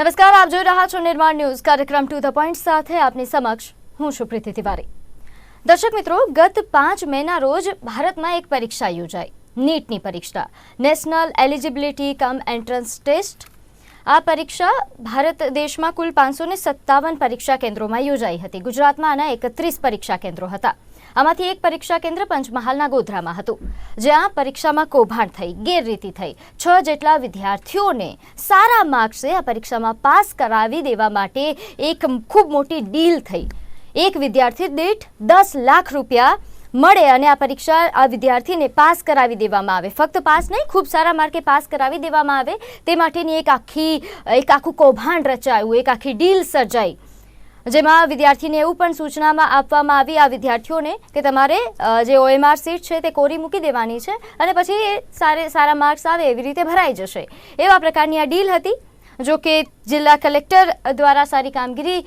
નમસ્કાર, આપ જોઈ રહ્યા છો નિર્માણ ન્યૂઝ. કાર્યક્રમ ટુ ધ પોઈન્ટ સાથે આપની સમક્ષ હું છું પ્રીતિ તિવારી. દર્શક મિત્રો, ગત પાંચ મેના રોજ ભારતમાં એક પરીક્ષા યોજાઈ. નીટની પરીક્ષા. National eligibility cum entrance test. આ પરીક્ષા ભારત દેશમાં કુલ પાંચસો સત્તાવન પરીક્ષા કેન્દ્રોમાં યોજાઈ હતી. ગુજરાતમાં આના એકત્રીસ પરીક્ષા કેન્દ્રો હતા. આમાંથી એક પરીક્ષા કેન્દ્ર પંચમહાલના ગોધરામાં હતું, જ્યાં પરીક્ષામાં કૌભાંડ થઈ, ગેરરીતિ થઈ. છ જેટલા વિદ્યાર્થીઓને સારા માર્ક્સે આ પરીક્ષામાં પાસ કરાવી દેવા માટે એક ખૂબ મોટી ડીલ થઈ. એક વિદ્યાર્થી દીઠ દસ લાખ રૂપિયા મળે અને આ પરીક્ષા આ વિદ્યાર્થીને પાસ કરાવી દેવામાં આવે. ફક્ત પાસ નહીં, ખૂબ સારા માર્કે પાસ કરાવી દેવામાં આવે. તે માટેની એક આખી, એક આખું કૌભાંડ રચાયું, એક આખી ડીલ સર્જાઈ. જેમાં વિદ્યાર્થીને એવું પણ સૂચનામાં આપવામાં આવી આ વિદ્યાર્થીઓને કે તમારે જે ઓએમઆર સીટ છે તે કોરી મૂકી દેવાની છે અને પછી એ સારે, સારા માર્ક્સ આવે એવી રીતે ભરાઈ જશે. એવા પ્રકારની આ ડીલ હતી, જો કે જિલ્લા કલેક્ટર દ્વારા સારી કામગીરી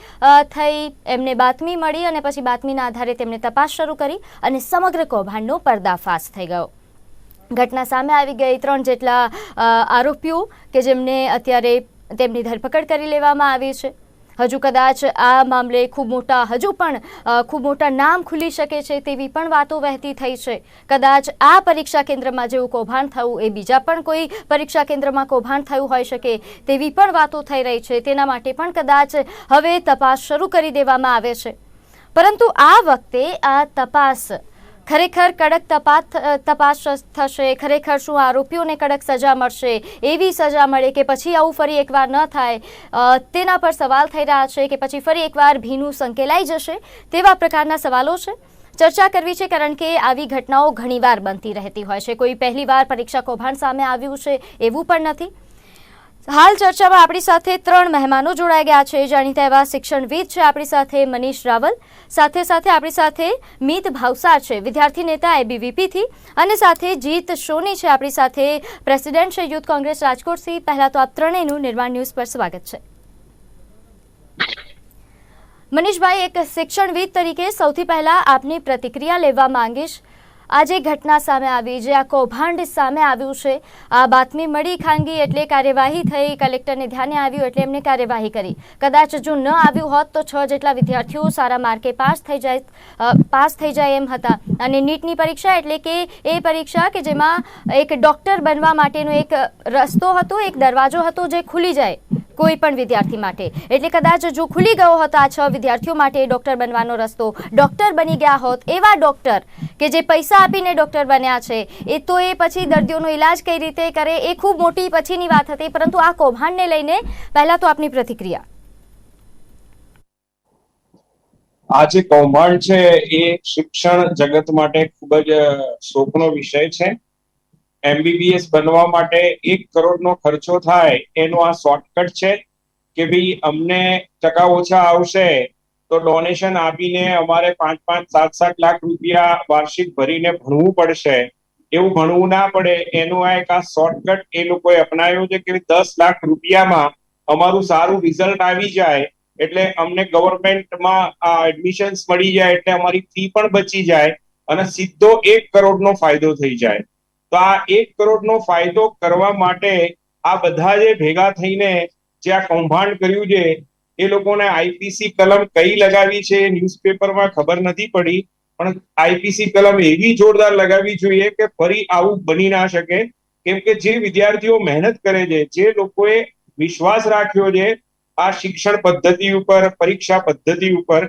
થઈ, એમને બાતમી મળી અને પછી બાતમીના આધારે તેમણે તપાસ શરૂ કરી અને સમગ્ર કૌભાંડનો પર્દાફાશ થઈ ગયો. ઘટના સામે આવી ગઈ ત્રણ જેટલા આરોપીઓ કે જેમને અત્યારે તેમની ધરપકડ કરી લેવામાં આવી છે. હજુ કદાચ આ મામલે ખૂબ મોટા, હજુ પણ ખૂબ મોટા નામ ખુલી શકે છે તેવી પણ વાતો વહેતી થઈ છે. કદાચ આ પરીક્ષા કેન્દ્રમાં જેવું કૌભાંડ થયું એ બીજા પણ કોઈ પરીક્ષા કેન્દ્રમાં કૌભાંડ થયું હોઈ શકે તેવી પણ વાતો થઈ રહી છે. તેના માટે પણ કદાચ હવે તપાસ શરૂ કરી દેવામાં આવે છે. પરંતુ આ વખતે આ તપાસ ખરેખર કડક તપાસ તપાસ થશે, ખરેખર શું આરોપીઓને કડક સજા મળશે, એવી સજા મળે કે પછી આવું ફરી એકવાર ન થાય તેના પર સવાલ થઈ રહ્યા છે કે પછી ફરી એકવાર ભીનું સંકેલાઈ જશે, તેવા પ્રકારના સવાલો છે. ચર્ચા કરવી છે કારણ કે આવી ઘટનાઓ ઘણીવાર બનતી રહેતી હોય છે. કોઈ પહેલીવાર પરીક્ષા કૌભાંડ સામે આવ્યું છે, એવું પણ નથી. હાલ ચર્ચામાં આપણી સાથે ત્રણ મહેમાનો જોડાઈ ગયા છે. જાણીતા એવા શિક્ષણવિદ છે આપણી સાથે મનીષ રાવલ, સાથે સાથે આપણી સાથે મીત ભાવસાર છે, વિદ્યાર્થી નેતા એબીવીપીથી, અને સાથે જીત સોની છે આપણી સાથે પ્રેસિડેન્ટ છે યુથ કોંગ્રેસ રાજકોટથી. પહેલા તો આપ ત્રણેયનું નિર્માણ ન્યૂઝ પર સ્વાગત છે. મનીષભાઈ, એક શિક્ષણવિદ તરીકે સૌથી પહેલા આપની પ્રતિક્રિયા લેવા માંગીશ. આજે ઘટના સામે આવી, જે આ કૌભાંડ સામે આવ્યું છે. આ બાતમી મળી ખાનગી એટલે કાર્યવાહી થઈ, કલેક્ટરને ધ્યાને આવ્યું એટલે એમને કાર્યવાહી કરી. કદાચ જો ન આવ્યું હોત તો છ જેટલા વિદ્યાર્થીઓ સારા માર્કે પાસ થઈ જાય પાસ થઈ જાય એમ હતા. અને નીટની પરીક્ષા એટલે કે એ પરીક્ષા કે જેમાં એક ડૉક્ટર બનવા માટેનો એક રસ્તો હતો, એક દરવાજો હતો જે ખુલી જાય. કોઈ પણ વિદ્યાર્થી માટે. એટલે કદાચ જો ખુલી ગયો હતો આ છ વિદ્યાર્થીઓ માટે ડૉક્ટર બનવાનો રસ્તો, ડૉક્ટર બની ગયા હોત, એવા ડોક્ટર કે જે પૈસા આપીને ડોક્ટર બન્યા છે, એ તો એ પછી દર્દીઓનો ઈલાજ કઈ રીતે કરે, એ ખૂબ મોટી પછીની વાત હતી, પરંતુ આ કૌભાંડને લઈને પહેલા તો આપની પ્રતિક્રિયા. આ જે કૌભાંડ છે, એ શિક્ષણ જગત માટે ખૂબ જ શોકનો વિષય છે. એમબીબીએસ બનવા માટે એક કરોડનો ખર્ચો થાય, એનો આ શોર્ટકટ છે કે ભાઈ અમને ટકા ઓછા આવશે, તો ડોનેશન આપીને અમારે પાંચ પાંચ, સાત સાત લાખ રૂપિયા વાર્ષિક ભરીને ભણવું પડશે. એવું ભણવું ના પડે, એનું આ એક આ શોર્ટકટ એ લોકોએ અપનાવ્યું છે કે દસ લાખ રૂપિયામાં અમારું સારું રિઝલ્ટ આવી જાય, એટલે અમને ગવર્મેન્ટમાં એડમિશન્સ મળી જાય, એટલે અમારી ફી પણ બચી જાય અને સીધો એક કરોડનો ફાયદો થઈ જાય. તો આ એક કરોડનો ફાયદો કરવા માટે આ બધા જે ભેગા થઈને જે આ કૌભાંડ કર્યું છે, એ લોકોને આઈપીસી કલમ કઈ લગાવી છે ન્યૂઝપેપરમાં ખબર નથી પડી, પણ આઈપીસી કલમ એવી જોરદાર લગાવી જોઈએ કે ફરી આવું બની ના શકે. કેમ કે જે વિદ્યાર્થીઓ મહેનત કરે છે, જે લોકોએ વિશ્વાસ રાખ્યો છે આ શિક્ષણ પદ્ધતિ ઉપર, પરીક્ષા પદ્ધતિ ઉપર,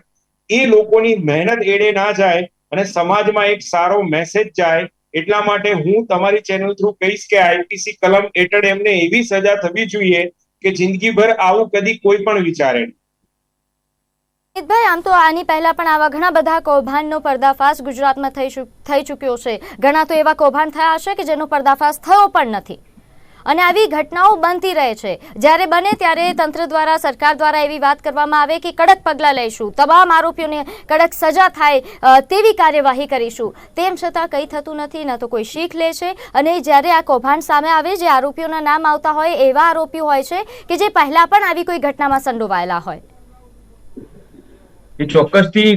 એ લોકોની મહેનત એડે ના જાય અને સમાજમાં એક સારો મેસેજ જાય એટલા માટે હું તમારી ચેનલ થ્રુ કહીશ કે આઈપીસી કલમ હેઠળ એમને એવી સજા થવી જોઈએ કે જિંદગીભર આવું કદી કોઈ પણ વિચારે નહીં. ભાઈ આમ તો આની પહેલા પણ આવા ઘણા બધા કૌભાંડનો પર્દાફાશ ગુજરાતમાં થઈ થઈ ચૂક્યો છે. ઘણા તો એવા કૌભાંડ થયા હશે કે જેનો પર્દાફાશ થયો પણ નથી. અને આવી ઘટનાઓ બનતી રહે છે. જ્યારે બને ત્યારે તંત્ર દ્વારા, સરકાર દ્વારા એવી વાત કરવામાં આવે કે કડક પગલાં લઈશું. તમામ આરોપીઓને કડક સજા થાય તેવી કાર્યવાહી કરીશું. તેમ છતાં કંઈ થતું નથી, ન તો કોઈ શીખ લે છે. અને જ્યારે આ કૌભાંડ સામે આવે, જે આરોપીઓના નામ આવતા હોય, એવા આરોપીઓ હોય છે કે જે પહેલા પણ આવી કોઈ ઘટનામાં સંડોવાયેલા હોય. એ ચોક્કસથી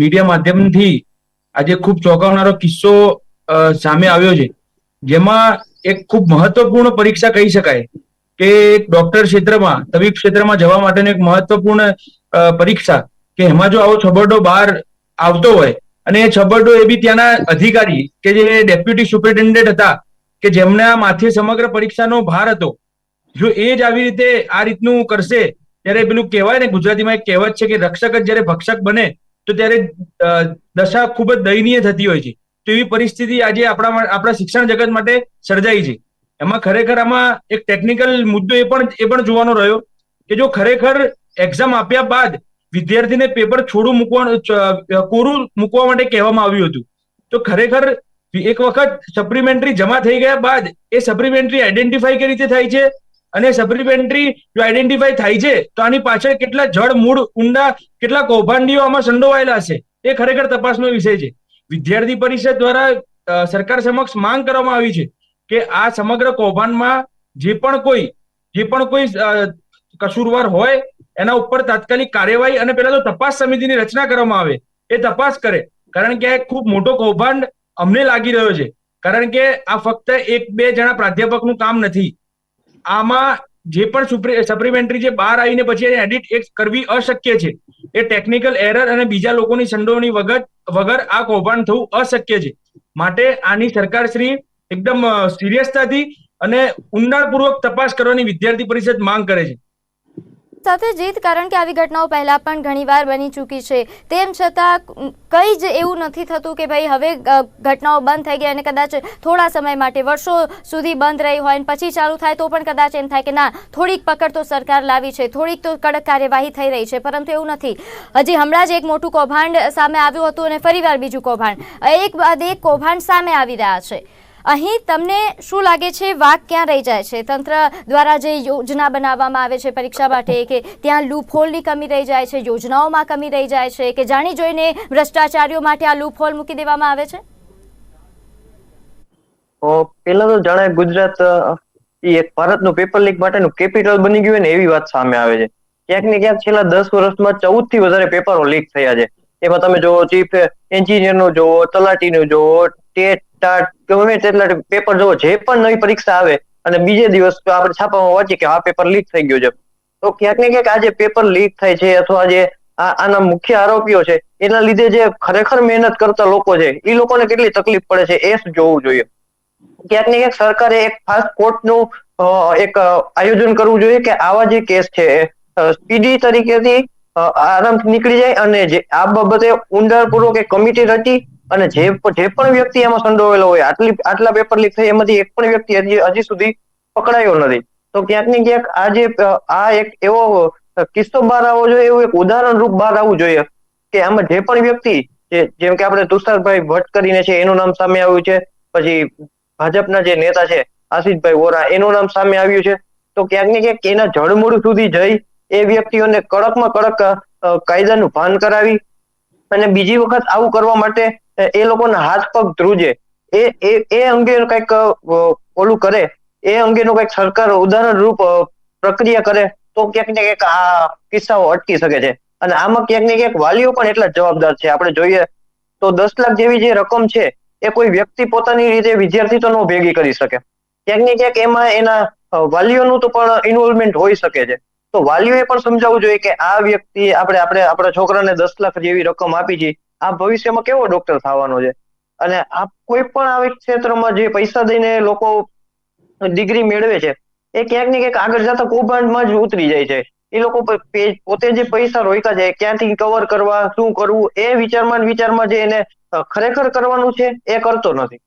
મીડિયા માધ્યમથી આજે ખૂબ ચોંકાવનારો કિસ્સો સામે આવ્યો છે. જેમાં એક ખૂબ મહત્વપૂર્ણ પરીક્ષા કહી શકાય કે ડોક્ટર ક્ષેત્રમાં, તબીબ ક્ષેત્રમાં જવા માટેની એક મહત્વપૂર્ણ પરીક્ષા કે એમાં જો આવો છબરડો બહાર આવતો હોય અને એ છબરડો એ બી ત્યાંના અધિકારી કે જે ડેપ્યુટી સુપરિન્ટેન્ડન્ટ હતા કે જેમના માથે સમગ્ર પરીક્ષાનો ભાર હતો, જો એ જ આવી રીતે આ રીતનું કરશે, ત્યારે પેલું કહેવાય ને, ગુજરાતીમાં એક કહેવત છે કે રક્ષક જ જ્યારે ભક્ષક બને, તો ત્યારે દશા ખૂબ જ દયનીય થતી હોય છે. તો એવી પરિસ્થિતિ આજે આપણા આપણા શિક્ષણ જગત માટે સર્જાઈ છે. એમાં ખરેખર આમાં એક ટેકનિકલ મુદ્દો એ પણ એ પણ જોવાનો રહ્યો કે જો ખરેખર એક્ઝામ આપ્યા બાદ વિદ્યાર્થીને પેપર છોડું મૂકવાનું કોરું મૂકવા માટે કહેવામાં આવ્યું હતું. તો ખરેખર એક વખત સપ્લિમેન્ટરી જમા થઈ ગયા બાદ એ સપ્લિમેન્ટરી આઈડેન્ટિફાઈ કઈ રીતે થાય છે? અને સપ્લિમેન્ટરી જો આઈડેન્ટિફાઈ થાય છે, તો આની પાછળ કેટલા જળ મૂળ, ઊંડા, કેટલા કૌભાંડીઓ આમાં સંડોવાયેલા છે એ ખરેખર તપાસનો વિષય છે. વિદ્યાર્થી પરિષદ દ્વારા સરકાર સમક્ષ માંગ કરવામાં આવી છે કે આ સમગ્ર કૌભાંડમાં જે પણ કોઈ, જે પણ કોઈ કસૂરવાર હોય, એના ઉપર તાત્કાલિક કાર્યવાહી અને પેલા તો તપાસ સમિતિની રચના કરવામાં આવે. એ તપાસ કરે. કારણ કે આ ખૂબ મોટો કૌભાંડ અમને લાગી રહ્યો છે. કારણ કે આ ફક્ત એક બે જણા પ્રાધ્યાપકનું કામ નથી. આમાં જે પણ સપ્લિમેન્ટરી જે બહાર આવીને પછી એને એડિટ એક કરવી અશક્ય છે. એ ટેકનિકલ એરર અને બીજા લોકોની સંડોવણી વગર વગર આ કૌભાંડ થવું અશક્ય છે. માટે આની સરકાર શ્રી એકદમ સિરિયસતાથી અને ઊંડાણપૂર્વક તપાસ કરવાની વિદ્યાર્થી પરિષદ માંગ કરે છે. સાથે જીત, કારણ કે આવી ઘટનાઓ પહેલા પણ ઘણીવાર બની ચૂકી છે. તેમ છતાં, કંઈ જ એવું નથી થતું કે ભાઈ હવે ઘટનાઓ બંધ થઈ ગઈ અને કદાચ થોડા સમય માટે, વર્ષો સુધી બંધ રહી હોય અને પછી ચાલુ થાય, તો પણ કદાચ એમ થાય કે ના, થોડીક પકડ તો સરકાર લાવી છે, થોડીક તો કડક કાર્યવાહી થઈ રહી છે, પરંતુ એવું નથી. હજી હમણાં જ એક મોટું કૌભાંડ સામે આવ્યું હતું અને ફરીવાર બીજું કૌભાંડ. એક બાદ એક કૌભાંડ સામે આવી રહ્યા છે. અહીં તમને શું લાગે છે? વાક ક્યાં રહી જાય છે? તંત્ર દ્વારા જે યોજના બનાવવામાં આવે છે પરીક્ષા માટે કે ત્યાં લૂપહોલની કમી રહી જાય છે, યોજનાઓમાં કમી રહી જાય છે કે જાણી જોઈને ભ્રષ્ટાચારીઓ માટે આ લૂપહોલ મૂકી દેવામાં આવે છે? પેલા તો જાણે ગુજરાત એક ભારતનું પેપર લીક માટેનું કેપિટલ બની ગયું ને એવી વાત સામે આવે છે. ક્યાંક ને ક્યાંક છેલ્લા દસ વર્ષમાં ચૌદથી વધારે પેપરો લીક થયા છે. એમાં તમે જોવો ચીફ એન્જિનિયરનું જોવો તલાટી નું જોવો ટેટ તેટલા પેપર જોવો, જે પણ નવી પરીક્ષા આવે અને બીજે દિવસ આપણે છાપામાં વાંચીએ કે આ પેપર લીક થઈ ગયું છે. તો ક્યાંક ને ક્યાંક આ પેપર લીક થાય છે અથવા જે આના મુખ્ય આરોપીઓ છે, એના લીધે જે ખરેખર મહેનત કરતા લોકો છે એ લોકોને કેટલી તકલીફ પડે છે એ જોવું જોઈએ. ક્યાંક ને ક્યાંક સરકારે એક ફાસ્ટ કોર્ટનું એક આયોજન કરવું જોઈએ કે આવા જે કેસ છે સ્પીડી તરીકેથી આરામથી નીકળી જાય અને જે આ બાબતે ઊંડાણપૂર્વક એક કમિટી રચી અને જે જે પણ વ્યક્તિ એમાં સંડોવેલો હોય, આટલી આટલા પેપર લીક થઈ એમાંથી એક પણ વ્યક્તિ હજી હજી સુધી પકડાયો નથી. તો ક્યાંક ને ક્યાંક આ જે, આ એક એવો કિસ્સો બહાર આવવો જોઈએ, એવું એક ઉદાહરણ રૂપ બહાર આવવું જોઈએ કે આમાં જે પણ વ્યક્તિ જેમ કે આપણે તુષારભાઈ ભટ્ટ કરીને છે, એનું નામ સામે આવ્યું છે, પછી ભાજપના જે નેતા છે, આશિષભાઈ વોરા, એનું નામ સામે આવ્યું છે. તો ક્યાંક ને ક્યાંક એના જળમૂળ સુધી જઈ એ વ્યક્તિઓને કડકમાં કડક કાયદાનું ભાન કરાવી અને બીજી વખત આવું કરવા માટે એ લોકોના હાથ પગ ધ્રુજે. એ એ એ અંગે કંઈક ઓલું કરે, એ અંગેનું કંઈક સરકાર ઉદાહરણ રૂપ પ્રક્રિયા કરે, તો ક્યાંક ને ક્યાંક આ કિસ્સાઓ અટકી શકે છે. અને આમાં ક્યાંક ને ક્યાંક વાલીઓ પણ એટલા જવાબદાર છે. આપણે જોઈએ તો દસ લાખ જેવી જે રકમ છે, એ કોઈ વ્યક્તિ પોતાની રીતે વિદ્યાર્થી તો ન ભેગી કરી શકે. ક્યાંક ને ક્યાંક એમાં એના વાલીઓનું તો પણ ઇન્વોલ્વમેન્ટ હોઈ શકે છે. તો વાલીઓએ પણ સમજાવવું જોઈએ કે આ વ્યક્તિ આપણે આપણે, આપણા છોકરાને દસ લાખ જેવી રકમ આપી છે. આ ભવિષ્યમાં કેવો ડોક્ટર થવાનો છે? અને આ કોઈ પણ આવી ક્ષેત્રમાં જે પૈસા દઈને લોકો ડિગ્રી મેળવે છે, એ ક્યાંક ને ક્યાંક આગળ જતા કૌભાંડમાં જ ઉતરી જાય છે. એ લોકો પોતે જે પૈસા રોક્યા છે ક્યાંથી કવર કરવા, શું કરવું, એ વિચારમાં વિચારમાં જે એને ખરેખર કરવાનું છે, એ કરતો નથી.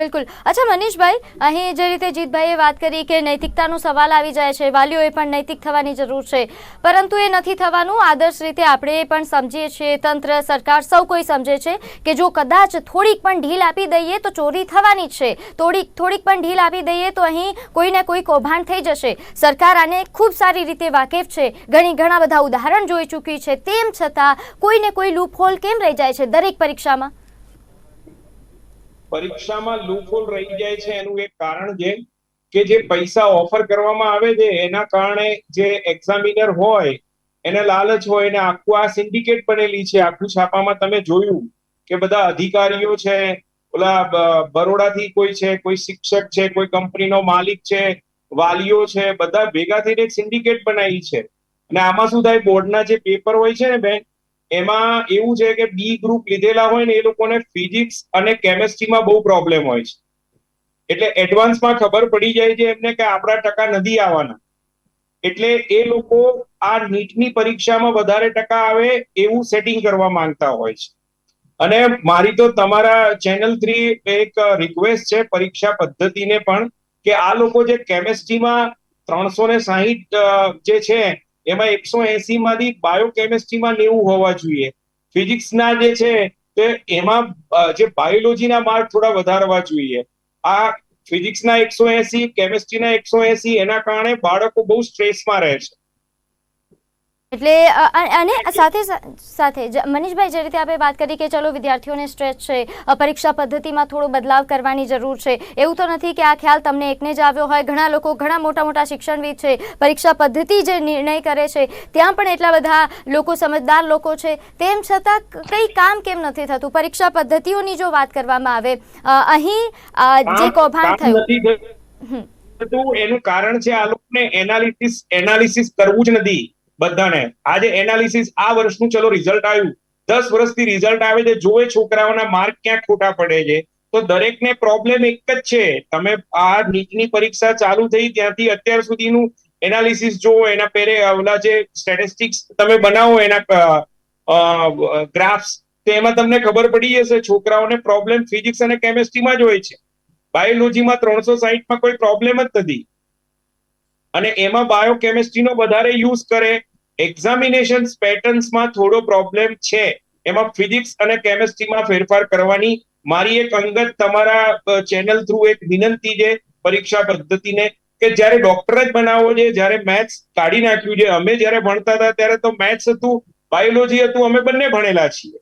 બિલકુલ. અચ્છા, મનીષભાઈ, અહીં જે રીતે જીતભાઈએ વાત કરી કે નૈતિકતાનો સવાલ આવી જાય છે, વાલીઓએ પણ નૈતિક થવાની જરૂર છે. પરંતુ એ નથી થવાનું. આદર્શ રીતે આપણે પણ સમજીએ છીએ. તંત્ર, સરકાર સૌ કોઈ સમજે છે કે જો કદાચ થોડીક પણ ઢીલ આપી દઈએ તો ચોરી થવાની છે. થોડીક થોડીક પણ ઢીલ આપી દઈએ તો અહીં કોઈને કોઈ કૌભાંડ થઈ જશે. સરકાર આને ખૂબ સારી રીતે વાકેફ છે. ઘણી, ઘણા બધા ઉદાહરણ જોઈ ચૂકી છે. તેમ છતાં કોઈને કોઈ લૂપહોલ કેમ રહી જાય છે દરેક પરીક્ષામાં? પરીક્ષામાં લૂપહોલ રહી જાય છે એનું એક કારણ છે કે જે પૈસા ઓફર કરવામાં આવે છે, એના કારણે જે એક્ઝામિનર હોય, એને લાલચ હોય, એને આખું આ સિન્ડિકેટ બનેલી છે, આખું છાપામાં તમે જોયું કે બધા અધિકારીઓ છે, ઓલા બરોડાથી કોઈ છે, કોઈ શિક્ષક છે, કોઈ કંપનીનો માલિક છે, વાલીઓ છે, બધા ભેગા થઈને એક સિન્ડિકેટ બનાવી છે. અને આમાં શું થાય, બોર્ડના જે પેપર હોય છે ને બેન એમાં એવું છે કે બી ગ્રુપ લીધેલા હોય ને એ લોકોને ફિઝિક્સ અને કેમેસ્ટ્રીમાં બહુ પ્રોબ્લેમ હોય છે. એટલે એડવાન્સમાં ખબર પડી જાય છે એમને કે આપણા ટકા નથી આવવાના. એટલે એ લોકો આ નીટની પરીક્ષામાં વધારે ટકા આવે એવું સેટિંગ કરવા માંગતા હોય છે. અને મારી તો તમારા ચેનલ થ્રી એક રિક્વેસ્ટ છે પરીક્ષા પદ્ધતિને પણ કે આ લોકો જે કેમેસ્ટ્રીમાં ત્રણસો ને સાહીઠ જે છે એમાં એકસો એસી માંથી બાયોકેમેસ્ટ્રીમાં નેવું હોવા જોઈએ. ફિઝિક્સના જે છે, તે એમાં જે બાયોલોજીના માર્ક થોડા વધારવા જોઈએ. આ ફિઝિક્સના એકસો એસી કેમેસ્ટ્રીના એકસો એસી, એના કારણે બાળકો બહુ સ્ટ્રેસમાં રહે છે. એટલે અને સાથે સાથે મનીષભાઈ જે રીતે આપણે વાત કરી કે ચલો વિદ્યાર્થીઓને સ્ટ્રેસ છે પરીક્ષા પદ્ધતિમાં થોડો બદલાવ કરવાની જરૂર છે એવું તો નથી કે આ ખ્યાલ તમને એકને જ આવ્યો હોય. ઘણા લોકો ઘણા મોટા મોટા શિક્ષણવિદ છે પરીક્ષા પદ્ધતિ જે નિર્ણય કરે છે ત્યાં પણ એટલા બધા લોકો સમજદાર લોકો છે. તેમ છતાં કંઈ કામ કેમ નથી થતું? પરીક્ષા પદ્ધતિઓની જો વાત કરવામાં આવે અહીં જે કૌભાંડ થયું એનું કારણ છે આ લોકોને એનાલિસિસ એનાલિસિસ કરવું જ નથી. બધાને. આજે એનાલિસિસ આ વર્ષનું ચલો રિઝલ્ટ આવ્યું. દસ વર્ષથી રિઝલ્ટ આવે છે જોવે છોકરાઓના માર્ક ક્યાં ખોટા પડે છે. તો દરેકને પ્રોબ્લેમ એક જ છે. તમે આ નીટની પરીક્ષા ચાલુ થઈ ત્યાંથી અત્યાર સુધીનું એનાલિસિસ જોવો એના પેરે ઓલા જે સ્ટેટિસ્ટિક્સ તમે બનાવો, એના ગ્રાફ્સ તો એમાં તમને ખબર પડી જશે, છોકરાઓને પ્રોબ્લેમ ફિઝિક્સ અને કેમેસ્ટ્રીમાં જ હોય છે. બાયોલોજીમાં ત્રણસો સાહીઠમાં કોઈ પ્રોબ્લેમ જ નથી. અને એમાં બાયોકેમિસ્ટ્રીનો વધારે યુઝ કરે. એક્ઝામિનેશન પેટર્ન્સમાં થોડો પ્રોબ્લેમ છે. એમાં ફિઝિક્સ અને કેમેસ્ટ્રીમાં ફેરફાર કરવાની મારી એક અંગત તમારા ચેનલ થ્રુ એક વિનંતી છે પરીક્ષા પદ્ધતિને કે જ્યારે ડોક્ટર જ બનાવવો છે, જ્યારે મેથ્સ કાઢી નાખ્યું છે. અમે જ્યારે ભણતા હતા ત્યારે તો મેથ્સ હતું બાયોલોજી હતું, અમે બંને ભણેલા છીએ.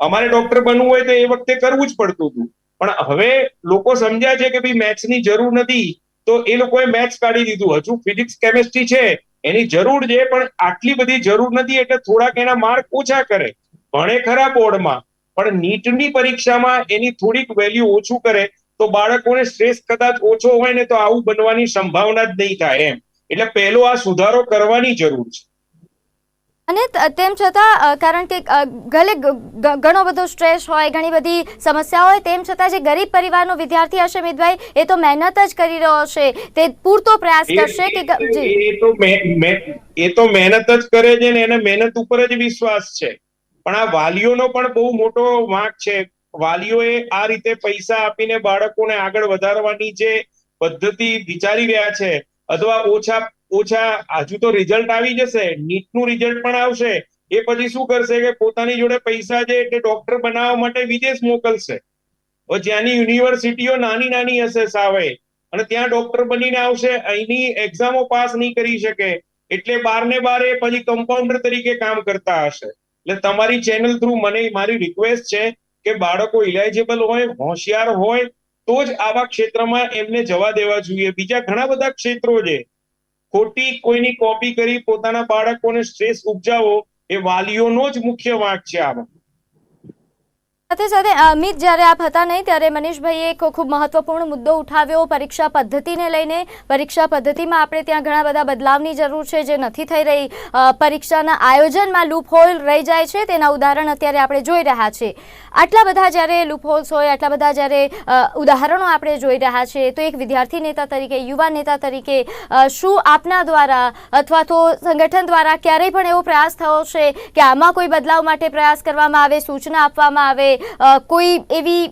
અમારે ડોક્ટર બનવું હોય તો એ વખતે કરવું જ પડતું હતું. પણ હવે લોકો સમજ્યા છે કે ભાઈ મેથ્સની જરૂર નથી, તો એ લોકોએ મેથ્સ કાઢી દીધું. હજુ ફિઝિક્સ કેમેસ્ટ્રી છે એની જરૂર છે, પણ આટલી બધી જરૂર નથી એટલે થોડાક એના માર્ક ઓછા કરે. ભણે ખરા બોર્ડમાં, પણ નીટની પરીક્ષામાં એની થોડીક વેલ્યુ ઓછું કરે, તો બાળકોને સ્ટ્રેસ કદાચ ઓછો હોય ને તો આવું બનવાની સંભાવના જ નહીં થાય એમ. એટલે પહેલો આ સુધારો કરવાની જરૂર છે. અને તેમ છતાં કારણ કે અ, ભલે ગ- ગ- ઘણો બધો સ્ટ્રેસ હોય ઘણી બધી સમસ્યા હોય તેમ છતાં જે ગરીબ પરિવારનો વિદ્યાર્થી હશે મિતભાઈ એ તો મહેનત જ કરી રહ્યો હશે. તે પૂરતો પ્રયાસ કરશે કે એ- તો એ તો મહેનત જ કરે છે ને એને મહેનત ઉપર જ વિશ્વાસ છે. પણ આ વાલીઓનો પણ બહુ મોટો વાંક છે. વાલીઓએ આ રીતે પૈસા આપીને બાળકોને આગળ વધારવાની જે પદ્ધતિ વિચારી રહ્યા છે અથવા ઓછા ઓછા, હજુ તો રિઝલ્ટ આવી જશે, નીટનું રિઝલ્ટ પણ આવશે. એ પછી શું કરશે કે પોતાની જોડે પૈસા છે એટલે ડોક્ટર બનાવવા માટે વિદેશ મોકલશે. જ્યાંની યુનિવર્સિટીઓ નાની નાની હશે સાવે અને ત્યાં ડોક્ટર બનીને આવશે, અહીંની એક્ઝામો પાસ નહીં કરી શકે, એટલે બાર ને બાર પછી કમ્પાઉન્ડર તરીકે કામ કરતા હશે. એટલે તમારી ચેનલ થ્રુ મને, મારી રિક્વેસ્ટ છે કે બાળકો ઇલાઇજેબલ હોય, હોશિયાર હોય, તો જ આવા ક્ષેત્રમાં એમને જવા દેવા જોઈએ. બીજા ઘણા બધા ક્ષેત્રો છે. ખોટી કોઈની કોપી કરી, પોતાના બાળકોને સ્ટ્રેસ ઉપજાવો, એ વાલીઓનો જ મુખ્ય વાંક છે આમાં. સાથે સાથે અમિત, જ્યારે આપ હતા નહીં, ત્યારે મનીષભાઈએ એક ખૂબ મહત્વપૂર્ણ મુદ્દો ઉઠાવ્યો, પરીક્ષા પદ્ધતિને લઈને. પરીક્ષા પદ્ધતિમાં આપણે ત્યાં ઘણા બધા બદલાવની જરૂર છે જે નથી થઈ રહી. પરીક્ષાના આયોજનમાં લૂપહોલ રહી જાય છે. તેના ઉદાહરણ અત્યારે આપણે જોઈ રહ્યા છે. આટલા બધા જ્યારે લૂપહોલ્સ હોય, આટલા બધા જ્યારે ઉદાહરણો આપણે જોઈ રહ્યા છે, તો એક વિદ્યાર્થી નેતા તરીકે, યુવા નેતા તરીકે શું આપના દ્વારા અથવા તો સંગઠન દ્વારા ક્યારેય પણ એવો પ્રયાસ થયો છે કે આમાં કોઈ બદલાવ માટે પ્રયાસ કરવામાં આવે, સૂચના આપવામાં આવે? કોઈ એવી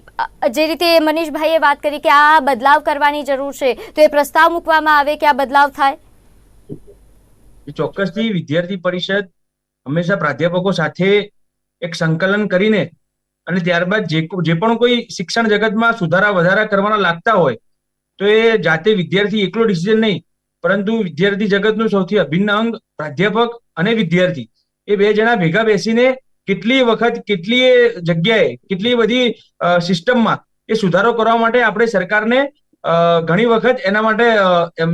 જે રીતે મનીષભાઈએ વાત કરી કે આ બદલાવ કરવાની જરૂર છે, તો એ પ્રસ્તાવ મૂકવામાં આવે કે આ બદલાવ થાય? ચોક્કસથી વિદ્યાર્થી પરિષદ હંમેશા પ્રાધ્યાપકો સાથે એક સંકલન કરીને અને ત્યારબાદ જે જે પણ કોઈ શિક્ષણ જગતમાં સુધારા વધારા કરવાના લાગતા હોય, તો એ જાતે વિદ્યાર્થી એકલો ડિસિઝન નહીં, પરંતુ વિદ્યાર્થી જગતનું સૌથી અભિન્ન અંગ પ્રાધ્યાપક અને વિદ્યાર્થી. એ બે જણા ભેગા બેસીને કેટલી વખત કેટલી જગ્યાએ, કેટલી બધી સિસ્ટમમાં એ સુધારો કરવા માટે આપણે સરકારને ઘણી વખત એના માટે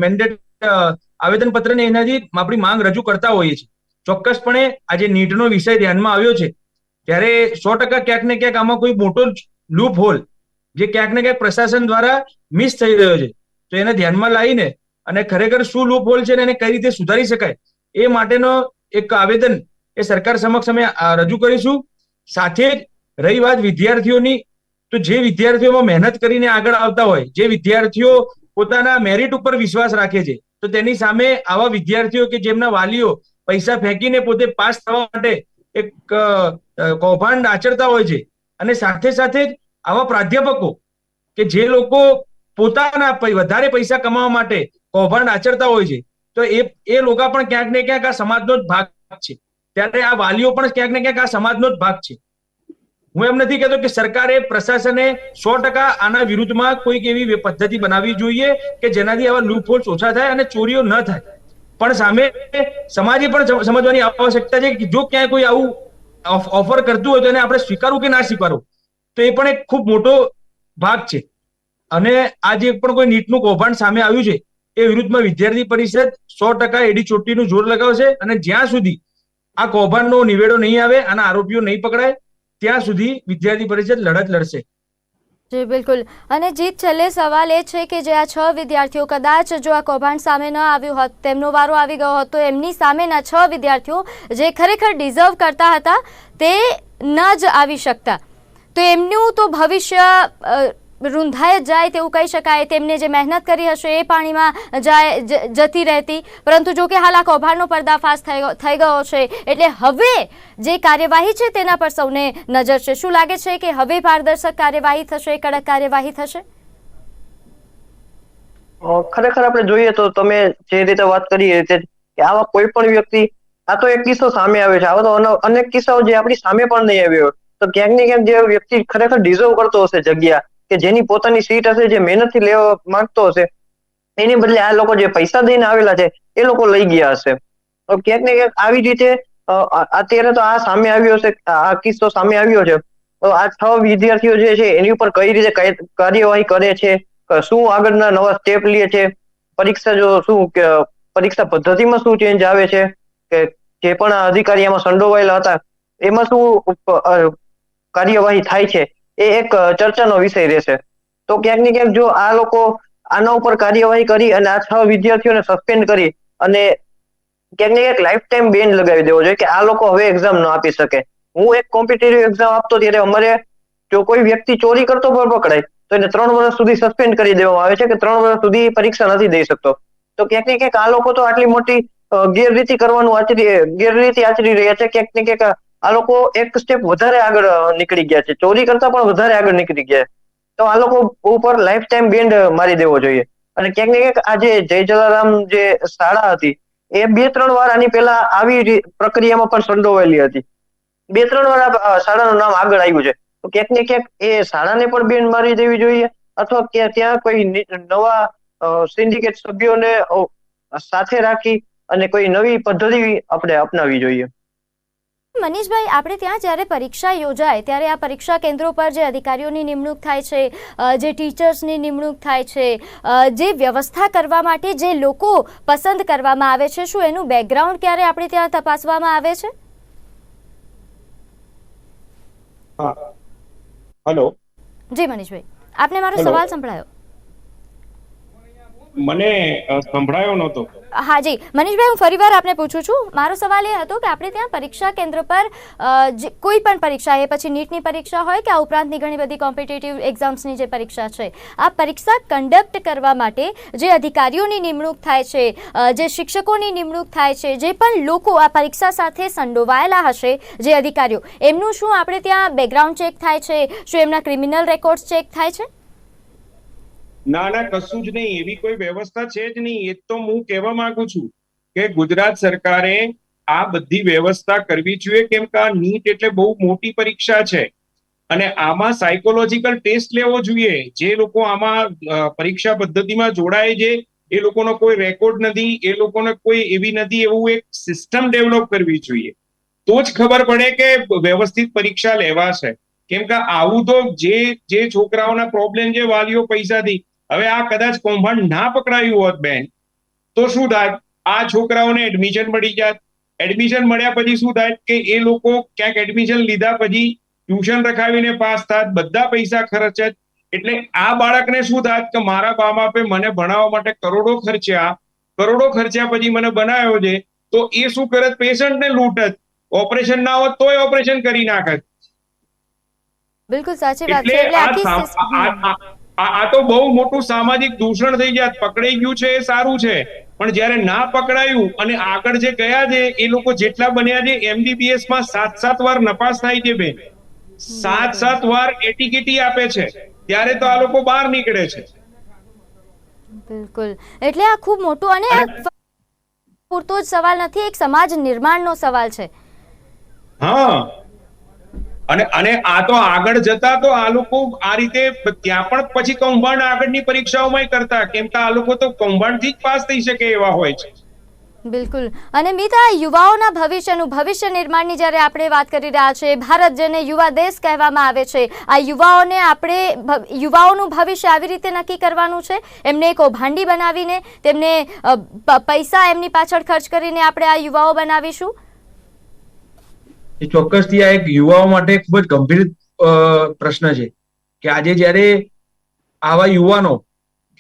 મેન્ડેટ આવેદનપત્ર ને એનાથી આપણી માંગ રજૂ કરતા હોઈએ છીએ. ચોક્કસપણે આજે નીટનો વિષય ધ્યાનમાં આવ્યો છે. ત્યારે સો ટકા ક્યાંક ને ક્યાંક આમાં કોઈ મોટો લૂપ હોલ જે ક્યાંક ને ક્યાંક પ્રશાસન દ્વારા મિસ થઈ રહ્યો છે. તો એને ધ્યાનમાં લાવીને અને ખરેખર શું લૂપ હોલ છે એને કઈ રીતે સુધારી શકાય એ માટેનો એક આવેદન એ સરકાર સમક્ષ અમે રજૂ કરીશું. સાથે જ રહી વાત વિદ્યાર્થીઓની, તો જે વિદ્યાર્થીઓમાં મહેનત કરીને આગળ આવતા હોય, જે વિદ્યાર્થીઓ પોતાના મેરિટ ઉપર વિશ્વાસ રાખે છે, તો તેની સામે આવા વિદ્યાર્થીઓ કે જેમના વાલીઓ પૈસા ફેંકીને પોતે પાસ થવા માટે એક કૌભાંડ આચરતા હોય છે, અને સાથે સાથે જ આવા પ્રાધ્યાપકો કે જે લોકો પોતાના વધારે પૈસા કમાવા માટે કૌભાંડ આચરતા હોય છે, તો એ એ લોકો પણ ક્યાંક ને ક્યાંક આ સમાજનો જ ભાગ છે. ત્યારે આ વાલીઓ પણ ક્યાંક ને ક્યાંક આ સમાજનો જ ભાગ છે. હું એમ નથી કહેતો કે સરકારે, પ્રશાસને સો ટકા આના વિરુદ્ધમાં કોઈક એવી પદ્ધતિ બનાવવી જોઈએ કે જેનાથી આવા લૂપહોલ્સ ઓછા થાય અને ચોરીઓ ન થાય. પણ સામે સમાજે પણ સમજવાની આવશ્યકતા છે કે જો ક્યાંય કોઈ આવું ઓફર કરતું હોય તો એને આપણે સ્વીકારવું કે ના સ્વીકારવું? તો એ પણ એક ખૂબ મોટો ભાગ છે. અને આ જે પણ કોઈ નીટનું કૌભાંડ સામે આવ્યું છે, એ વિરુદ્ધમાં વિદ્યાર્થી પરિષદ સો ટકા એડી ચોટીનું જોર લગાવશે અને જ્યાં સુધી આ કૌભાંડનો નિવેડો નહીં આવે અને આરોપીઓ નહીં પકડાય, ત્યાં સુધી વિદ્યાર્થી પરિષદ લડત લડશે. જી, બિલકુલ. અને જીત છેલ્લે સવાલ એ છે કે જે આ છ વિદ્યાર્થીઓ કદાચ જો આ કૌભાંડ સામે ન આવ્યું હોત, તેમનો વારો આવી ગયો હતો એમની સામેના છ વિદ્યાર્થીઓ જે ખરેખર ડિઝર્વ કરતા હતા, તે ન જ આવી શકતા. તો એમનું તો ભવિષ્ય અ, રૂંધાઈ જ જાય તેવું કહી શકાય. તેમને જે મહેનત કરી હશે એ પાણીમાં જાય જતી રહેતી. પરંતુ જો કે હાલ આ કૌભાંડનો પર્દાફાશ થઈ ગયો- છે. એટલે હવે જે કાર્યવાહી છે તેના પર સૌને નજર છે. શું લાગે છે કે હવે પારદર્શક કાર્યવાહી થશે કડક કાર્યવાહી થશે? ખરેખર આપણે જોઈએ તો તમે જે રીતે વાત કરી રીતે કે આવા કોઈ પણ વ્યક્તિ આ તો એક કિસ્સો સામે આવ્યો છે. આવા તો અન- અનેક કિસ્સાઓ જે આપણી સામે પણ નહીં આવ્યો. તો ક્યાંક ને ક્યાંક જે વ્યક્તિ ખરેખર ડિઝર્વ કરતો હશે જગ્યા કે જેની પોતાની સીટ હશે, જે મહેનતથી લેવા માંગતો હશે, એની બદલે આ લોકો જે પૈસા દઈને આવેલા છે, એ લોકો લઈ ગયા હશે. તો ક્યાંક ને ક્યાંક આવી રીતે અત્યારે તો આ સામે આવ્યો છે, આ કિસ્સો સામે આવ્યો છે. તો આ છ વિદ્યાર્થીઓ જે છે, એની ઉપર કઈ રીતે કાર્યવાહી કરે છે શું આગળના નવા સ્ટેપ લે છે, પરીક્ષા જો શું પરીક્ષા પદ્ધતિમાં શું ચેન્જ આવે છે, કે જે પણ અધિકારી એમાં સંડોવાયેલા હતા, એમાં શું કાર્યવાહી થાય છે એ એક ચર્ચાનો વિષય રહેશે તો ક્યાંક ને ક્યાંક જો આ લોકો આના ઉપર કાર્યવાહી કરી અને આ છ વિદ્યાર્થીઓને સસ્પેન્ડ કરી અને ક્યાંક ને ક્યાંક લાઈફ ટાઈમ બેન લગાવી દેવો જોઈએ કે આ લોકો હવે એક્ઝામ ન આપી શકે. હું એક કોમ્પિટિટિવ એક્ઝામ આપતો ત્યારે અમારે જો કોઈ વ્યક્તિ ચોરી કરતો પણ પકડાય, તો એને ત્રણ વર્ષ સુધી સસ્પેન્ડ કરી દેવામાં આવે છે કે ત્રણ વર્ષ સુધી પરીક્ષા નથી દઈ શકતો. તો ક્યાંક ને ક્યાંક આ લોકો તો આટલી મોટી ગેરરીતિ કરવાનું આચરી, ગેરરીતિ આચરી રહ્યા છે. ક્યાંક ને ક્યાંક આ લોકો એક સ્ટેપ વધારે આગળ નીકળી ગયા છે. ચોરી કરતા પણ વધારે આગળ નીકળી ગયા. તો આ લોકો ઉપર લાઈફ ટાઈમ બેન્ડ મારી દેવો જોઈએ. અને ક્યાંક ને ક્યાંક આ જે જય જલારામ જે શાળા હતી, એ બે ત્રણ વાર આની પહેલા આવી પ્રક્રિયામાં પણ સંડોવાયેલી હતી. બે ત્રણ વાર શાળાનું નામ આગળ આવ્યું છે. તો ક્યાંક ને ક્યાંક એ શાળાને પણ બેન મારી દેવી જોઈએ, અથવા ત્યાં કોઈ નવા સિન્ડિકેટ સભ્યોને સાથે રાખી અને કોઈ નવી પદ્ધતિ આપણે અપનાવી જોઈએ. મનીષભાઈ આપણે ત્યાં જ્યારે પરીક્ષા યોજાય ત્યારે આ પરીક્ષા કેન્દ્રો પર જે અધિકારીઓની નિમણૂક થાય છે જે ટીચર્સની નિમણૂક થાય છે જે વ્યવસ્થા કરવા માટે જે લોકો પસંદ કરવામાં આવે છે શું એનું બેકગ્રાઉન્ડ ક્યારે આપણે ત્યાં તપાસવામાં આવે છે? હેલો જી મનીષભાઈ આપને મારો સવાલ સંભળાયો. મને સંભળાયો નહોતો. હા જી. મનીષભાઈ, હું ફરીવાર આપને પૂછું છું. મારો સવાલ એ હતો કે આપણે ત્યાં પરીક્ષા કેન્દ્ર પર કોઈ પણ પરીક્ષા, એ પછી નીટની પરીક્ષા હોય કે આ ઉપરાંતની ઘણી બધી કોમ્પિટેટિવ એક્ઝામ્સની જે પરીક્ષા છે, આ પરીક્ષા કન્ડક્ટ કરવા માટે જે અધિકારીઓની નિમણૂક થાય છે જે શિક્ષકોની નિમણૂક થાય છે, જે પણ લોકો આ પરીક્ષા સાથે સંડોવાયેલા હશે, જે અધિકારીઓ, એમનું શું આપણે ત્યાં બેકગ્રાઉન્ડ ચેક થાય છે, શું એમના ક્રિમિનલ રેકોર્ડ્સ ચેક થાય છે? ના ના, કશું જ નહીં. એવી કોઈ વ્યવસ્થા છે જ નહીં. એ તો હું કહેવા માંગુ છું કે ગુજરાત સરકારે આ બધી વ્યવસ્થા કરવી જોઈએ કેમ કે આ નીટ એટલે બહુ મોટી પરીક્ષા છે. અને આમાં સાયકોલોજીકલ ટેસ્ટ લેવો જોઈએ. જે લોકો આમાં પરીક્ષા પદ્ધતિમાં જોડાય છે, એ લોકોનો કોઈ રેકોર્ડ નથી, એ લોકોને કોઈ એવી નથી, એવું એક સિસ્ટમ ડેવલપ કરવી જોઈએ. તો જ ખબર પડે કે વ્યવસ્થિત પરીક્ષા લેવાશે કેમ કે આવું તો જે જે છોકરાઓના પ્રોબ્લેમ છે વાલીઓ પૈસાથી હવે આ કદાચ કૌભાંડ ના પકડાયું હોત બેન તો શું થાય? આ છોકરાઓને એડમિશન મળી જાત એડમિશન મળ્યા પછી શું થાય કે એ લોકો ક્યાંક એડમિશન લીધા પછી ટ્યુશન રખાવીને પાસ થાત બધા પૈસા ખર્ચત એટલે આ બાળકને શું થાય કે મારા બા બાપે મને ભણાવવા માટે કરોડો ખર્ચ્યા. કરોડો ખર્ચ્યા પછી મને બનાવ્યો છે. તો એ શું કરે? પેશન્ટને લૂંટત ઓપરેશન ના હોત તોય ઓપરેશન કરી નાખત બિલકુલ સાચી વાત છે. એટલે આખી આ- તો બહુ મોટું સામાજિક દૂષણ થઈ ગયા પકડાઈ ગયું છે એ સારું છે. પણ જ્યારે ના પકડાયું અને આગળ જે ગયા છે એ લોકો જેટલા બન્યા છે એમબીબીએસમાં સાત સાત વાર નપાસ થાય છે બેન. સાત સાત વાર એટીકેટી આપે છે. ત્યારે તો આ લોકો બહાર નીકળે છે. બિલકુલ. એટલે આ ખૂબ મોટું અને અને- પૂરતો જ સવાલ નથી એક સમાજ નિર્માણનો સવાલ છે. હા. અને અને આ તો આગળ જતા તો આ લોકો આ રીતે ત્યાં પણ પછી કૌભાંડ આગળની પરીક્ષાઓમાં કરતા. કેમ કે આ લોકો તો કૌભાંડથી જ પાસ થઈ શકે એવા હોય છે. બિલકુલ. અને મિત યુવાઓના ભવિષ્યનું ભવિષ્ય નિર્માણની જ્યારે આપણે વાત કરી રહ્યા છે, ભારત જેને યુવા દેશ કહેવામાં આવે છે, આ યુવાઓને આપણે યુવાઓનું ભવિષ્ય આવી રીતે નક્કી કરવાનું છે? એમને કૌભાંડી બનાવીને તેમને પૈસા એમની પાછળ ખર્ચ કરીને આપણે આ યુવાઓ બનાવીશું? એ ચોક્કસથી આ એક યુવાઓ માટે ખૂબ જ ગંભીર પ્રશ્ન છે કે આજે જ્યારે આવા યુવાનો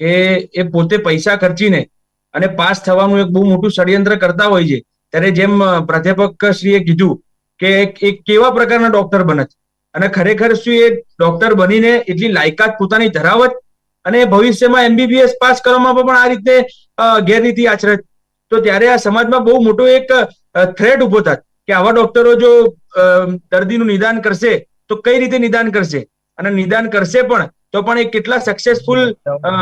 કે એ પોતે પૈસા ખર્ચીને અને પાસ થવાનું એક બહુ મોટું ષડયંત્ર કરતા હોય છે, ત્યારે જેમ પ્રાધ્યાપક શ્રીએ કીધું કે એક- કેવા પ્રકારના ડોક્ટર બનત અને ખરેખર શું એ ડોક્ટર બનીને એટલી લાયકાત પોતાની ધરાવત અને ભવિષ્યમાં એમબીબીએસ પાસ કરવામાં પણ આ રીતે ગેરરીતિ આચરત તો ત્યારે આ સમાજમાં બહુ મોટો એક થ્રેટ ઊભો થાત કે આવા ડોક્ટરો જો દર્દીનું નિદાન કરશે, તો કઈ રીતે નિદાન કરશે? અને નિદાન કરશે પણ, તો પણ એ કેટલા સક્સેસફુલ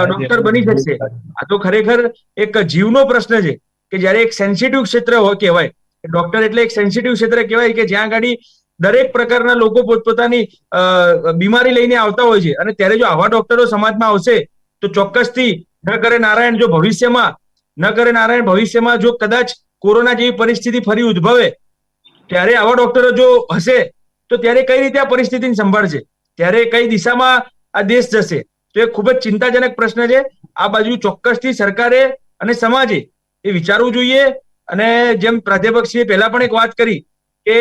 ડોક્ટર બની શકશે આ તો ખરેખર એક જીવનો પ્રશ્ન છે, કે જ્યારે એક સેન્સિટિવ ક્ષેત્ર કહેવાય. ડોક્ટર એટલે એક સેન્સિટિવ ક્ષેત્ર કહેવાય કે જ્યાં આગળ દરેક પ્રકારના લોકો પોતપોતાની બીમારી લઈને આવતા હોય છે. અને ત્યારે જો આવા ડોક્ટરો સમાજમાં આવશે, તો ચોક્કસથી ન કરે નારાયણ જો ભવિષ્યમાં, ન કરે નારાયણ ભવિષ્યમાં જો કદાચ કોરોના જેવી પરિસ્થિતિ ફરી ઉદ્ભવે ત્યારે આવા ડોક્ટરો જો હશે, તો ત્યારે કઈ રીતે આ પરિસ્થિતિને સંભાળશે? ત્યારે કઈ દિશામાં આ દેશ જશે? તો એ ખૂબ જ ચિંતાજનક પ્રશ્ન છે. આ બાજુ ચોક્કસથી સરકારે અને સમાજે એ વિચારવું જોઈએ. અને જેમ પ્રાધ્યાપકશ્રીએ પહેલા પણ એક વાત કરી કે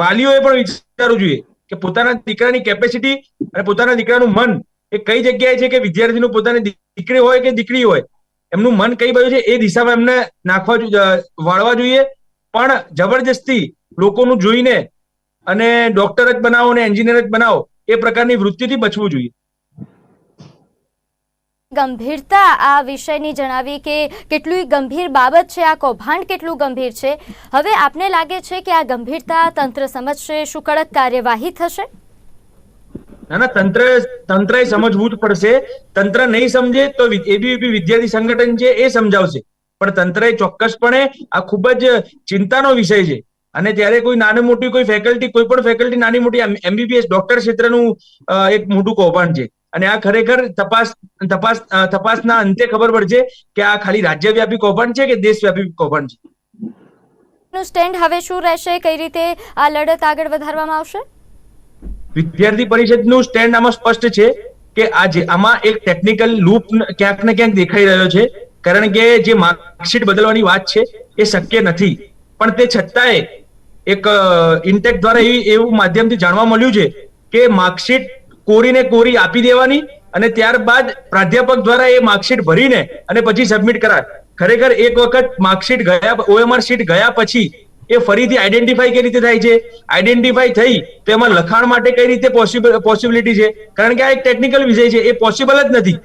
વાલીઓએ પણ વિચારવું જોઈએ કે પોતાના દીકરાની કેપેસિટી અને પોતાના દીકરાનું મન એ કઈ જગ્યાએ છે કે વિદ્યાર્થીનું પોતાની દીકરી હોય કે દીકરી હોય? એમનું મન કઈ બાજુ છે એ દિશામાં એમને નાખવા વાળવા જોઈએ. પણ જબરજસ્તી લોકોનું જોઈને અને ડોક્ટર જ બનાવો અને એન્જિનિયર જ બનાવો એ પ્રકારની વૃત્તિથી બચવું જોઈએ. ગંભીરતા આ વિષયની જણાવી કે કેટલી ગંભીર બાબત છે આ કૌભાંડ કેટલું ગંભીર છે. હવે આપને લાગે છે કે આ ગંભીરતા તંત્ર સમજશે શું કડક કાર્યવાહી થશે? ના ના તંત્ર તંત્રએ સમજવું જ પડશે. તંત્ર નહીં સમજે તો એબીવીપી વિદ્યાર્થી સંગઠન છે એ સમજાવશે. પણ તંત્રએ ચોક્કસપણે આ ખૂબ જ ચિંતાનો વિષય છે. અને ત્યારે કોઈ નાની મોટી કોઈ ફેકલ્ટી કોઈ પણ ફેકલ્ટી નાની મોટી એમબીબીએસ ડોક્ટર ક્ષેત્રનું એક મોટું કૌભાંડ છે. અને આ ખરેખર તપાસ તપાસ તપાસના અંતે ખબર પડશે કે આ ખાલી રાજ્યવ્યાપી કૌભાંડ છે કે દેશવ્યાપી કૌભાંડ છે? સ્ટેન્ડ હવે શું રહેશે? કઈ રીતે આ લડત આગળ વધારવામાં આવશે? વિદ્યાર્થી પરિષદનું સ્ટેન્ડ આમાં સ્પષ્ટ છે કે આજે આમાં એક ટેકનિકલ લૂપ ક્યાંક ને ક્યાંક દેખાઈ રહ્યો છે. કારણ કે જે માર્કશીટ બદલવાની વાત છે, એ શક્ય નથી. પણ તે છતાંય એક ઇન્ટેક દ્વારા એવી એવું માધ્યમથી જાણવા મળ્યું છે કે માર્કશીટ કોરીને કોરી આપી દેવાની અને ત્યારબાદ પ્રાધ્યાપક દ્વારા એ માર્કશીટ ભરીને અને પછી સબમિટ કરાય. ખરેખર એક વખત માર્કશીટ ગયા ઓએમઆર શીટ ગયા પછી એ ફરીથી આઈડેન્ટિફાઈ કઈ રીતે થાય છે? આઈડેન્ટિફાઈ થઈ તો એમાં લખાણ માટે કઈ રીતે પોસિબલ પોસિબિલિટી છે? કારણ કે આ એક ટેકનિકલ વિષય છે, એ પોસિબલ જ નથી.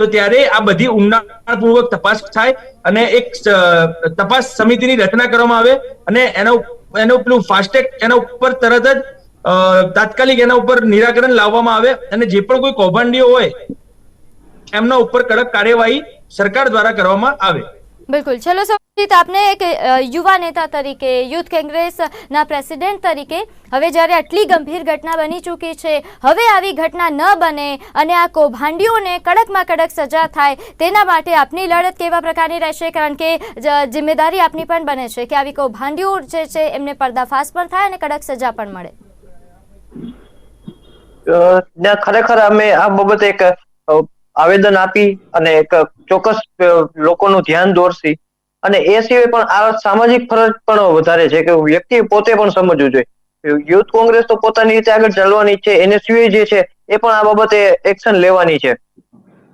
તો ત્યારે આ બધી ઊંડાણપૂર્વક તપાસ થાય અને એક તપાસ સમિતિની રચના કરવામાં આવે અને એનો એનો પેલું ફાસ્ટેગ એના ઉપર તરત જ તાત્કાલિક એના ઉપર નિરાકરણ લાવવામાં આવે અને જે પણ કોઈ કૌભાંડીઓ હોય, એમના ઉપર કડક કાર્યવાહી સરકાર દ્વારા કરવામાં આવે. બિલકુલ. ચલો આપને એક યુવા નેતા તરીકે, યુથ કોંગ્રેસના પ્રેસિડેન્ટ તરીકે. હવે જ્યારે આટલી ગંભીર ઘટના બની ચૂકી છે, હવે આવી ઘટના ન બને અને આ કૌભાંડીઓને કડકમાં કડક સજા થાય, તેના માટે આપની લડત કેવા પ્રકારની રહેશે? કારણ કે જિમ્મેદારી આપની પણ બને છે કે આવી કૌભાંડીઓ જે છે, એમને પર્દાફાશ પણ થાય અને કડક સજા પણ મળે. ખરેખર અમે આ બાબતે એક આવેદન આપી અને એક ચોક્કસ લોકોનું ધ્યાન દોરશી. અને એ સિવાય પણ આ સામાજિક ફરજ પણ વધારે છે કે વ્યક્તિ પોતે પણ સમજવું જોઈએ. યુથ કોંગ્રેસ તો પોતાની રીતે આગળ ચાલવાની છે, એને સિવાય જે છે એ પણ આ બાબતે એક્શન લેવાની છે.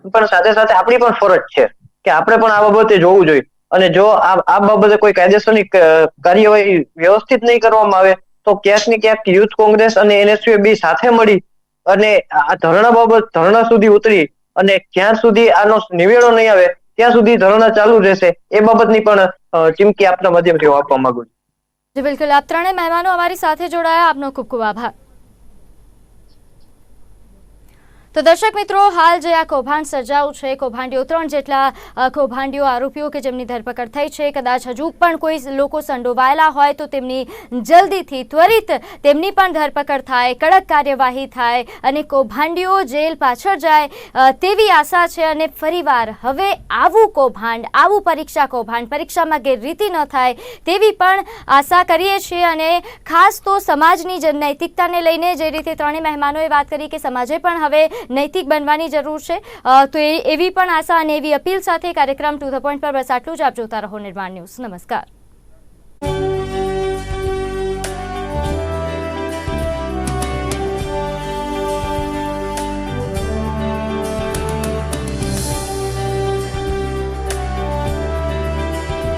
પણ સાથે સાથે આપણી પણ ફરજ છે કે આપણે પણ આ બાબતે જોવું જોઈએ. અને જો આ બાબતે કોઈ કાયદેસરની કાર્યવાહી વ્યવસ્થિત નહીં કરવામાં આવે, તો ક્યાંક ને ક્યાંક યુથ કોંગ્રેસ અને એનએસયુએ બી સાથે મળી અને આ ધરણા બાબત, ધરણા સુધી ઉતરી અને ક્યાં સુધી આનો નિવેડો નહીં આવે ત્યાં સુધી ધરણા ચાલુ રહેશે. એ બાબતની પણ ચીમકી આપના માધ્યમથી આપવા માંગુ છું. બિલકુલ. આપ ત્રણેય મહેમાનો અમારી સાથે જોડાયા. આપનો ખૂબ ખૂબ આભાર. તો દર્શક મિત્રો, હાલ જે આ કૌભાંડ સર્જાયું છે, કૌભાંડીઓ ત્રણ જેટલા કૌભાંડીઓ આરોપીઓ કે જેમની ધરપકડ થઈ છે, કદાચ હજુ પણ કોઈ લોકો સંડોવાયેલા હોય તો તેમની જલ્દીથી ત્વરિત તેમની પણ ધરપકડ થાય, કડક કાર્યવાહી થાય અને કૌભાંડીઓ જેલ પાછળ જાય તેવી આશા છે અને ફરીવાર હવે આવું કૌભાંડ, આવું પરીક્ષા કૌભાંડ, પરીક્ષામાં ગેરરીતિ ન થાય તેવી પણ આશા કરીએ છીએ અને ખાસ તો સમાજની જ નૈતિકતાને લઈને જે રીતે ત્રણેય મહેમાનોએ વાત કરી કે સમાજે પણ હવે નૈતિક બનવાની જરૂર છે. તો એવી પણ આશા અને એવી અપીલ સાથે કાર્યક્રમ ટુ ધ પોઈન્ટ પર બસ આટલું જ. આપ જોતા રહો નિર્માણ ન્યૂઝ. નમસ્કાર.